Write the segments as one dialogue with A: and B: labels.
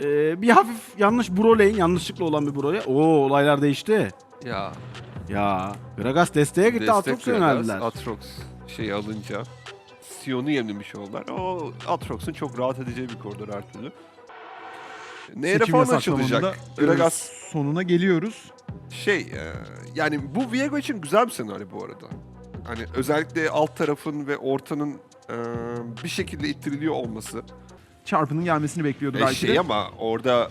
A: Ee, bir hafif yanlış bro lane, yanlışlıkla olan bir broya. Oo olaylar değişti.
B: Ya
A: Ya Gragas desteğe gitti, Aatrox'a
B: veriyorlar.
A: yöneldiler.
B: Atrox şeyi alınca Sion'u yenilmiş oldular. O Atrox'un çok rahat edeceği bir koridor her türlü. Nehre
C: Seçim
B: falan açılacak.
C: e,
B: Gragas
C: sonuna geliyoruz.
B: şey e, yani bu Viego için güzel bir senaryo bu arada. Hani özellikle alt tarafın ve ortanın e, bir şekilde ittiriliyor olması.
C: Çarpının gelmesini bekliyordu
B: E,
C: belki
B: şey
C: de.
B: ama orada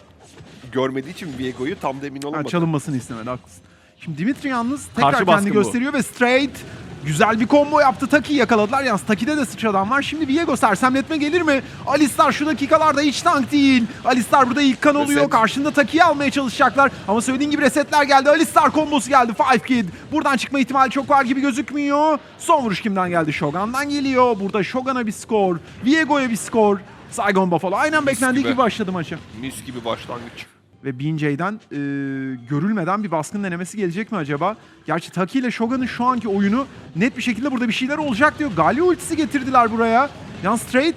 B: görmediği için Viego'yu tam da emin
C: Ha,
B: olamadı.
C: çalınmasını istemedi haklısın. Şimdi Dimitri yalnız tekrar
A: Karşı
C: kendini
A: baskın bu.
C: gösteriyor ve straight güzel bir combo yaptı. Taki'yi yakaladılar. Yalnız Taki'de de sıçradan var. Şimdi Viego sersemletme gelir mi? Alistar şu dakikalarda hiç tank değil. Alistar burada ilk kan oluyor.
B: Reset.
C: Karşında Taki'yi almaya çalışacaklar. Ama söylediğin gibi resetler geldi. Alistar kombosu geldi. Five Kid. Buradan çıkma ihtimali çok var gibi gözükmüyor. Son vuruş kimden geldi? Shogun'dan geliyor. Burada Shogun'a bir skor. Viego'ya bir skor. Saigon Buffalo aynen beklendiği
B: gibi.
C: gibi başladı maça.
B: Mis gibi başlangıç.
C: Ve BJ'den e, görülmeden bir baskın denemesi gelecek mi acaba? Gerçi Taki ile Shogun'un şu anki oyunu net bir şekilde burada bir şeyler olacak diyor. Galio ultisi getirdiler buraya. Yani straight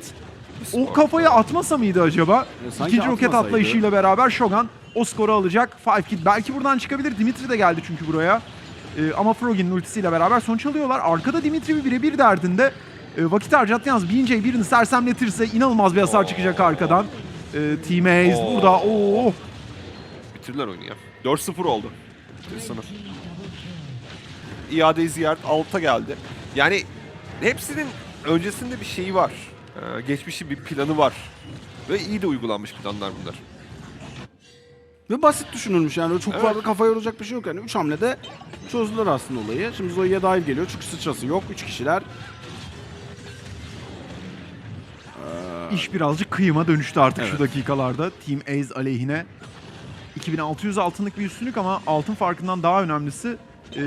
C: o kafayı atmasa mıydı acaba?
A: Sanki
C: İkinci roket
A: atmasaydı.
C: atlayışıyla beraber Shogun o skoru alacak. Five Kid belki buradan çıkabilir. Dimitri de geldi çünkü buraya. E, ama Froggy'nin ultisiyle beraber sonuç alıyorlar. Arkada Dimitri bir birebir derdinde. E, vakit harcattı yalnız BJ birini sersemletirse inanılmaz bir hasar çıkacak arkadan. E, Team Ace
B: Oo.
C: burada. Oo.
B: Bitirdiler oyunu ya. 4-0 oldu. Sınıf. İade ziyaret alta geldi. Yani hepsinin öncesinde bir şeyi var. Ee, geçmişi bir planı var. Ve iyi de uygulanmış planlar bunlar.
A: Ve basit düşünülmüş yani çok
B: Evet.
A: fazla kafa yoracak bir şey yok yani. 3 hamlede çözdüler aslında olayı. Şimdi Zoe'ye dive geliyor çünkü sıçrası yok. 3 kişiler.
C: İş birazcık kıyıma dönüştü artık şu
A: Evet.
C: dakikalarda. Team Ace aleyhine. 2600 altınlık bir üstünlük ama altın farkından daha önemlisi eee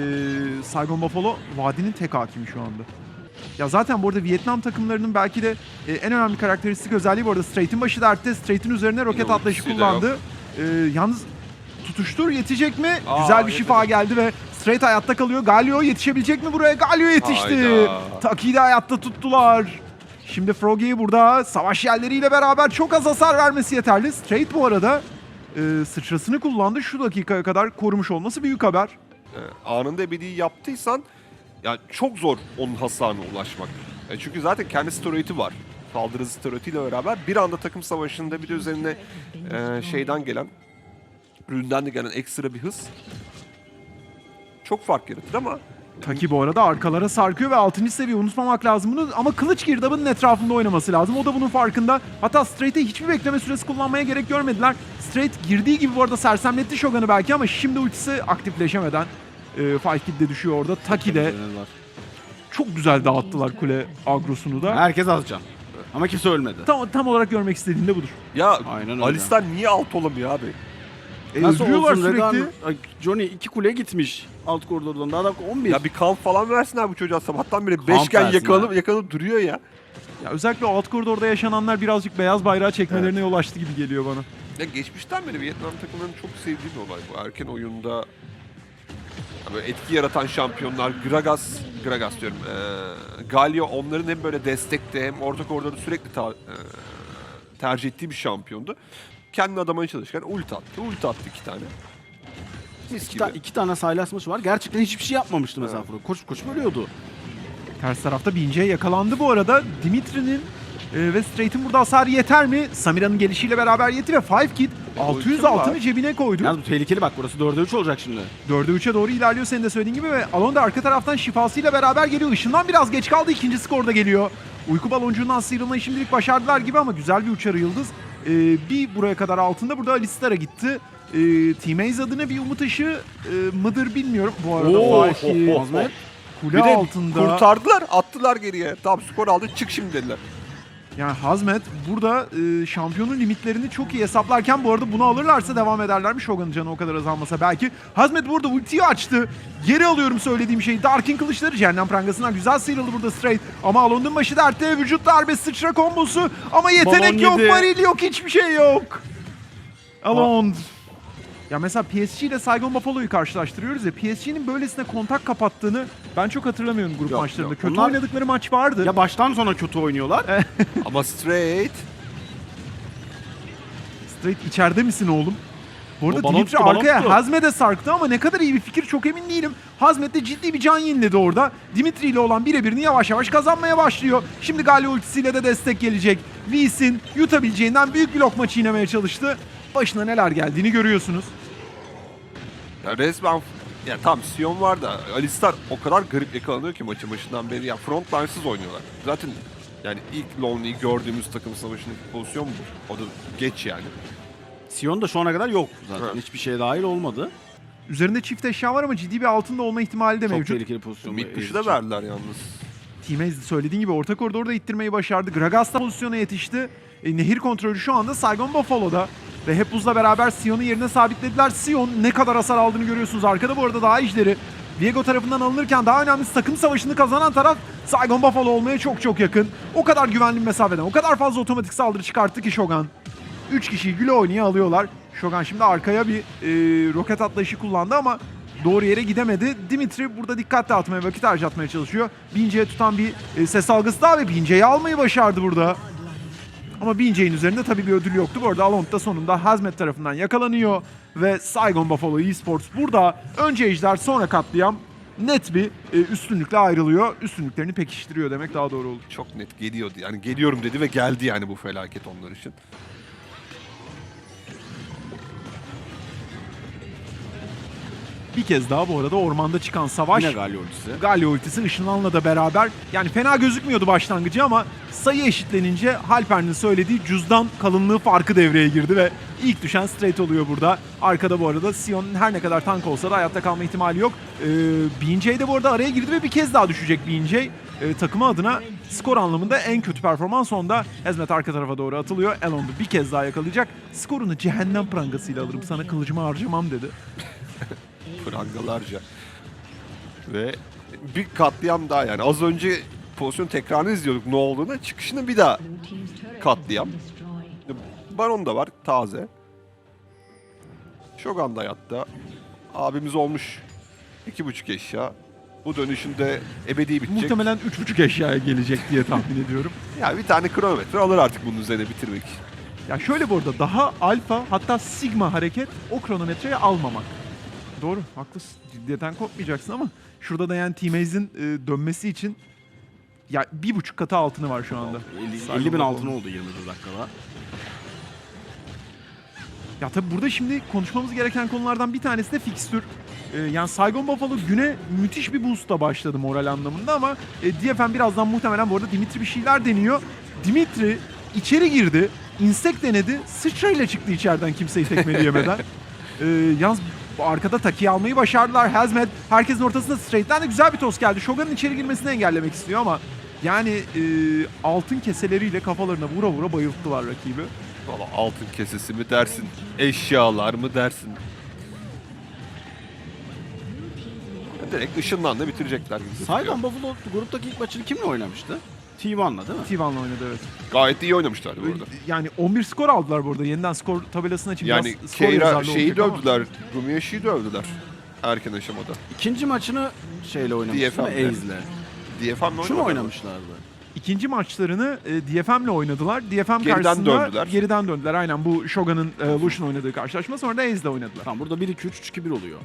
C: Saigon Buffalo vadinin tek hakimi şu anda. Ya zaten bu arada Vietnam takımlarının belki de e, en önemli karakteristik özelliği bu arada Straight'in başı dertte. Straight'in üzerine roket
B: Yine
C: atlayışı kullandı. E, yalnız tutuştur yetecek mi?
B: Aa,
C: Güzel bir şifa geldi ve Straight hayatta kalıyor. Galio yetişebilecek mi buraya? Galio yetişti.
B: Hayda.
C: Taki'yi de hayatta tuttular. Şimdi Froggy burada savaş yerleriyle beraber çok az hasar vermesi yeterli. Straight bu arada e, sıçrasını kullandı. Şu dakikaya kadar korumuş olması büyük haber.
B: Ee, anında ebediyi yaptıysan ya çok zor onun hasarına ulaşmak. E, çünkü zaten kendi steroidi var. Saldırı steroidiyle beraber bir anda takım savaşında bir de üzerine e, şeyden gelen üründen de gelen ekstra bir hız çok fark yaratır ama
C: Taki bu arada arkalara sarkıyor ve 6. seviye unutmamak lazım bunu ama kılıç girdabının etrafında oynaması lazım. O da bunun farkında. Hatta Straight'e hiçbir bekleme süresi kullanmaya gerek görmediler. Straight girdiği gibi bu arada sersemletti Shogun'u belki ama şimdi ultisi aktifleşemeden e, Five Kid de düşüyor orada. Taki de çok güzel dağıttılar kule agrosunu da.
A: Herkes atacak. Ama kimse ölmedi.
C: Tam, tam olarak görmek istediğim de budur.
B: ya
A: Aynen öyle.
B: Alistar niye alt olamıyor abi?
C: E,
A: Nasıl olsun
C: sürekli.
A: Ay, Johnny iki kule gitmiş alt koridordan. Daha dakika 11.
B: Ya bir kamp falan versinler bu çocuğa sabahtan beri
A: Kamp
B: beşken
A: versinler.
B: yakalanıp yakalanıp duruyor ya.
C: Ya özellikle alt koridorda yaşananlar birazcık beyaz bayrağı çekmelerine yol açtı gibi geliyor bana.
B: Ya geçmişten beri Vietnam takımlarının çok sevdiği bir olay bu. Erken oyunda ya böyle etki yaratan şampiyonlar Gragas, Gragas diyorum. Ee, Galio onların hem böyle destekte hem orta koridoru sürekli ta- e, tercih ettiği bir şampiyondu. Kendi adamına çalışırken ult attı. Ult attı iki tane. Mis
A: İki,
B: gibi.
A: ta- iki tane Sylas maçı var. Gerçekten hiçbir şey yapmamıştı mesela. Evet. Koş koş ölüyordu.
C: Ters tarafta Bince yakalandı bu arada. Dimitri'nin e, ve Straight'in burada hasarı yeter mi? Samira'nın gelişiyle beraber yetti ve Five Kid 600
B: ulti var.
C: altını cebine koydu.
A: Yalnız bu tehlikeli bak burası 4'e 3 olacak şimdi.
C: 4'e 3'e doğru ilerliyor senin de söylediğin gibi ve Alon da arka taraftan şifasıyla beraber geliyor. Işından biraz geç kaldı. ikinci skor da geliyor. Uyku baloncuğundan sıyrılmayı şimdilik başardılar gibi ama güzel bir uçarı yıldız. E, bir buraya kadar altında burada Alistar'a gitti. E, Team Ace adına bir umut ışığı e, mıdır bilmiyorum. Bu arada
B: Oo, ho.
A: Azmet.
C: kule
B: Bir de
C: altında.
B: kurtardılar, attılar geriye. Tamam skor aldı, çık şimdi dediler.
C: Yani Hazmet burada e, şampiyonun limitlerini çok iyi hesaplarken bu arada bunu alırlarsa devam ederler mi? Shogun'un canı o kadar azalmasa belki. Hazmet burada ultiyi açtı. Geri alıyorum söylediğim şeyi. Darkin kılıçları cehennem prangasından güzel sıyrıldı burada straight. Ama Alon'un başı dertte vücut darbe sıçra kombosu. Ama yetenek yok, varil yok, hiçbir şey yok. Alon. Ya mesela PSG ile Saigon Buffalo'yu karşılaştırıyoruz ya PSG'nin böylesine kontak kapattığını ben çok hatırlamıyorum grup
A: Yok,
C: maçlarında.
A: yok.
C: Kötü
A: Onlar-
C: oynadıkları maç vardı.
A: Ya baştan sona kötü oynuyorlar.
B: Ama straight.
C: Straight içeride misin oğlum? Bu arada
A: O balon
C: Dimitri
A: tuttu, balon
C: arkaya
A: tuttu.
C: Hazmet'e sarktı ama ne kadar iyi bir fikir çok emin değilim. Hazmet de ciddi bir can yeniledi orada. Dimitri ile olan birebirini yavaş yavaş kazanmaya başlıyor. Şimdi Galio ultisiyle de destek gelecek. Lee Sin yutabileceğinden büyük bir lokma çiğnemeye çalıştı. Başına neler geldiğini görüyorsunuz.
B: Ya resmen ya tam Sion var da Alistar o kadar garip yakalanıyor ki maçın başından beri. Ya frontline'sız oynuyorlar. Zaten yani ilk Lonely'yi gördüğümüz takım savaşındaki pozisyon bu. O da geç yani.
A: Sion da şu ana kadar yok zaten.
B: Evet.
A: Hiçbir şeye dahil olmadı.
C: Üzerinde çift eşya var ama ciddi bir altında olma ihtimali de
A: Çok
C: mevcut.
A: tehlikeli pozisyon.
B: Mid push'u da verdiler yalnız.
C: Team'e söylediğin gibi orta koridorda ittirmeyi başardı. Gragas da pozisyona yetişti. E, nehir kontrolü şu anda Saigon Buffalo'da. Ve hep buzla beraber Sion'u yerine sabitlediler. Sion ne kadar hasar aldığını görüyorsunuz. Arkada bu arada daha işleri. Viego tarafından alınırken daha önemlisi takım savaşını kazanan taraf Saigon Buffalo olmaya çok çok yakın. O kadar güvenli bir mesafeden, o kadar fazla otomatik saldırı çıkarttı ki Shogun. 3 kişiyi güle oynaya alıyorlar. Shogun şimdi arkaya bir e, roket atlayışı kullandı ama doğru yere gidemedi. Dimitri burada dikkat dağıtmaya, vakit harcatmaya çalışıyor. Bince'ye tutan bir e, ses algısı daha ve Bince'yi almayı başardı burada. Ama Bince'nin üzerinde tabii bir ödül yoktu. Bu arada Alont da sonunda Hazmet tarafından yakalanıyor. Ve Saigon Buffalo Esports burada önce Ejder sonra katliam net bir e, üstünlükle ayrılıyor. Üstünlüklerini pekiştiriyor demek daha doğru olur.
B: Çok net geliyordu. Yani geliyorum dedi ve geldi yani bu felaket onlar için.
C: Bir kez daha bu arada ormanda çıkan savaş.
A: Yine Galio ultisi.
C: Galio ultisi Işınlan'la da beraber yani fena gözükmüyordu başlangıcı ama sayı eşitlenince Halper'in söylediği cüzdan kalınlığı farkı devreye girdi ve ilk düşen straight oluyor burada. Arkada bu arada Sion'un her ne kadar tank olsa da hayatta kalma ihtimali yok. Ee, BNJ de bu arada araya girdi ve bir kez daha düşecek BNJ. Ee, takımı adına skor anlamında en kötü performans onda. Hezmet arka tarafa doğru atılıyor. Elon'u bir kez daha yakalayacak. Skorunu cehennem prangasıyla alırım sana kılıcımı harcamam dedi.
B: Prangalarca. Ve bir katliam daha yani. Az önce pozisyon tekrarını izliyorduk ne olduğunu. Çıkışını bir daha katliam. Baron da var taze. Shogun da hayatta. Abimiz olmuş. iki buçuk eşya. Bu dönüşünde ebedi bitecek.
C: Muhtemelen 3.5 eşyaya gelecek diye tahmin ediyorum.
B: Yani bir tane kronometre alır artık bunun üzerine bitirmek.
C: Ya şöyle bu arada daha alfa hatta sigma hareket o kronometreyi almamak. Doğru haklısın. Ciddiyetten kopmayacaksın ama şurada da yani T-Maze'in e, dönmesi için ya bir buçuk katı altını var şu anda.
A: 50,
C: Saigon
A: 50 bin
C: Buffalo.
A: altın oldu 21 dakikada.
C: Ya tabii burada şimdi konuşmamız gereken konulardan bir tanesi de fikstür. Ee, yani Saigon Buffalo güne müthiş bir boostla başladı moral anlamında ama e, DFM birazdan muhtemelen bu arada Dimitri bir şeyler deniyor. Dimitri içeri girdi, insek denedi, sıçrayla çıktı içeriden kimseyi tekmeleyemeden. ee, yalnız bu arkada takiyi almayı başardılar. Hazmet herkesin ortasında straight'ten de güzel bir toz geldi. Shogun'un içeri girmesini engellemek istiyor ama yani e, altın keseleriyle kafalarına vura vura bayılttılar rakibi.
B: Valla altın kesesi mi dersin, eşyalar mı dersin? Direkt ışınlanla bitirecekler gibi gözüküyor.
A: Saigon Buffalo gruptaki ilk maçını kimle oynamıştı? T1'la değil mi?
C: T1'la oynadı evet.
B: Gayet iyi oynamışlardı burada.
C: Yani 11 skor aldılar burada. Yeniden skor tabelasına için
B: Yani
C: biraz skor
B: Keira
C: yazarlı
B: şeyi
C: olacak ama.
B: dövdüler, Gumiyeşi'yi dövdüler erken aşamada.
A: İkinci maçını şeyle oynamıştı
B: DFM 'le.
A: değil mi?
B: DFM'le
A: Şunu
B: oynadılar.
A: oynamışlardı.
C: İkinci maçlarını e, DFM'le oynadılar. DFM
B: Geriden
C: karşısında
B: döndüler.
C: geriden döndüler. Aynen bu Shogun'un e, Lucian oynadığı karşılaşma. Sonra da Aze'le oynadılar.
A: Tamam burada 1-2-3-3-2-1 oluyor.